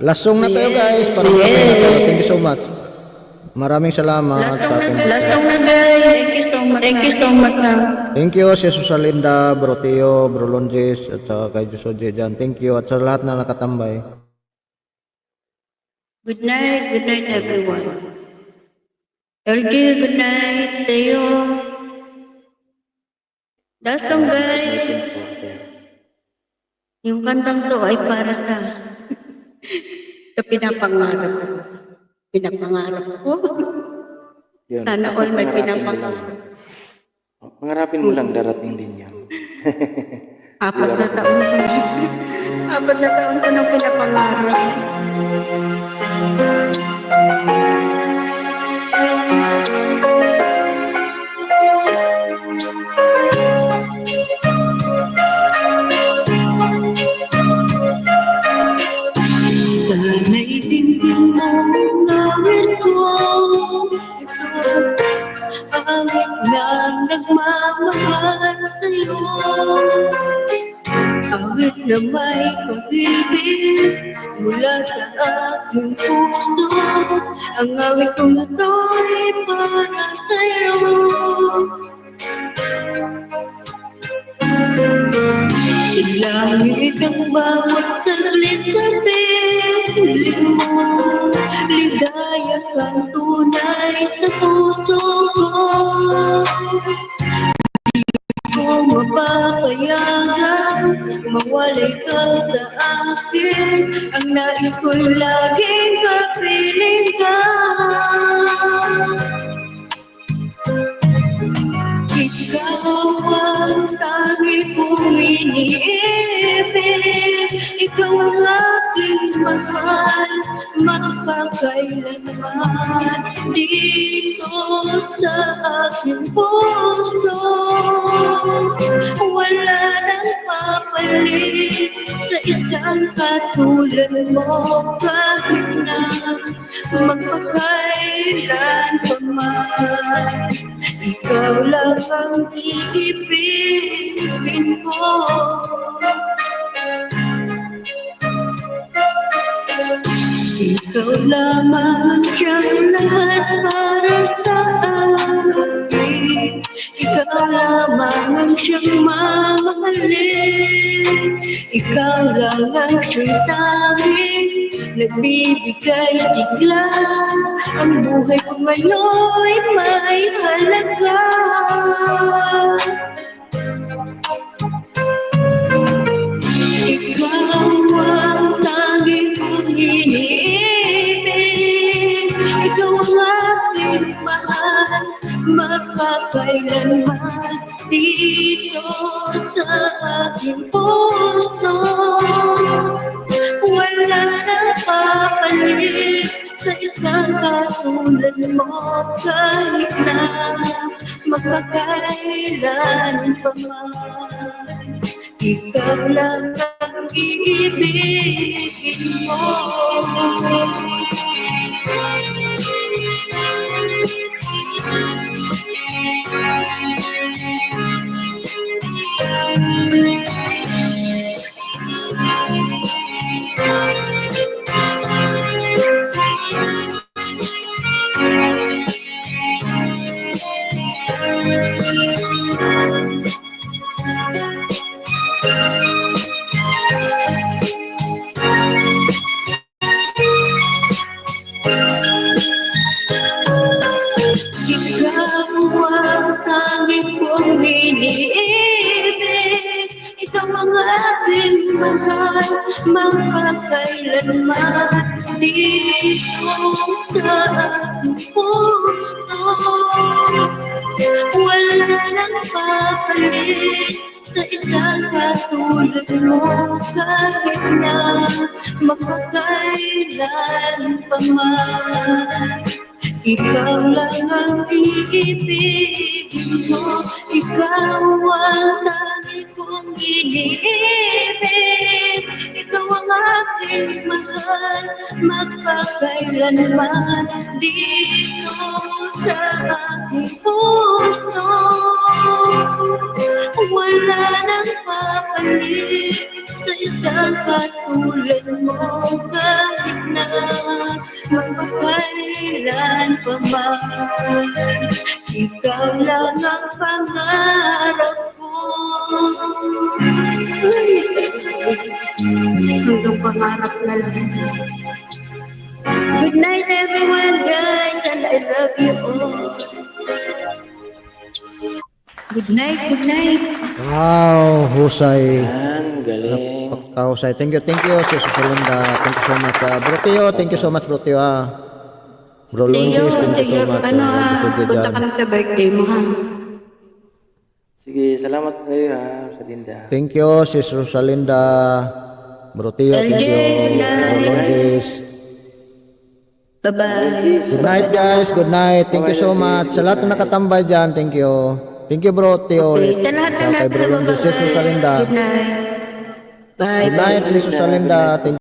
Lasong na tayo guys. Para na tayo. Thank you so much. Maraming salamat sa ating... Lasong na guys. Thank you so much. Thank you so much. Thank you si Susalinda, Bro Teo, Bro Longes, at sa kay Jusoje dyan. Thank you at sa lahat na nakatambay. Good night. Good night everyone. LG, good night. Teo. Yung kantang to ay para sa sa pinapangarap ko. Pinapangarap ko. Yun. Sana all may pinapangarap. Pangarapin mo lang, darating din yan. Apat na taon na. Apat na taon ko nang pinapangarap. Pangit na nagmamahal sa'yo Awit na may pag-ibig Mula sa aking puso Ang awit kong ito'y para sa'yo Ilangit ang bawat saglit mapapayagan Mawalay ka sa akin. Ang nais ko'y laging kapiling ka. Ikaw ang tangi kong iniibig mahal Mapakailanman. Dito sa aking puso Wala nang papalit Sa isang katulad mo. Kahit na magpakailan pa man ikaw lang ang iibigin ko Ikaw lamang ang siyang lahat para sa akin Ikaw lamang ang siyang mamahalin. Ikaw lang ang siyang tanging Nagbibigay sigla Ang buhay ko ngayon'y may halaga Makakailanman dito sa aking puso Wala nang papalit sa isang katulad mo Kahit na magpakailan pa man Ikaw lang ang iibigin mo mahal Magpakailanman. Sa aking puso Wala nang papalit sa isang katulad mo. Kahit na magpakailan pa man. Ikaw lang ang iibigin ko Ikaw ang tangi kong iniibig aking mahal Magpakailanman dito sa aking puso Wala nang papalit sa isang katulad mo kahit na magpapailan pa man. Ikaw lang ang pangarap ko. Pangarap na lang. Good night everyone guys and I love you all. Good night, good night. Wow, husay. Yan, galing. Pagkahusay. Thank you, thank you, Sis Rosalinda. Thank you so much. Uh, bro Teo, thank you so much, Bro Teo. Ah. Bro Teo, Longes, thank you so much. ano Ah, dyan punta ka lang sa birthday mo ha. Sige, salamat sa iyo ha, sa Linda. Thank you, Sis Rosalinda. Bro Teo, thank you. Bro Longes. Bye-bye. Good night, guys. Good night. Thank you so much. Sa lahat na nakatambay dyan, thank you. Thank you, Bro. Okay, ulit. sa kay Bro. Rosalinda. Good night. Bye. Good night, Sis Rosalinda. Thank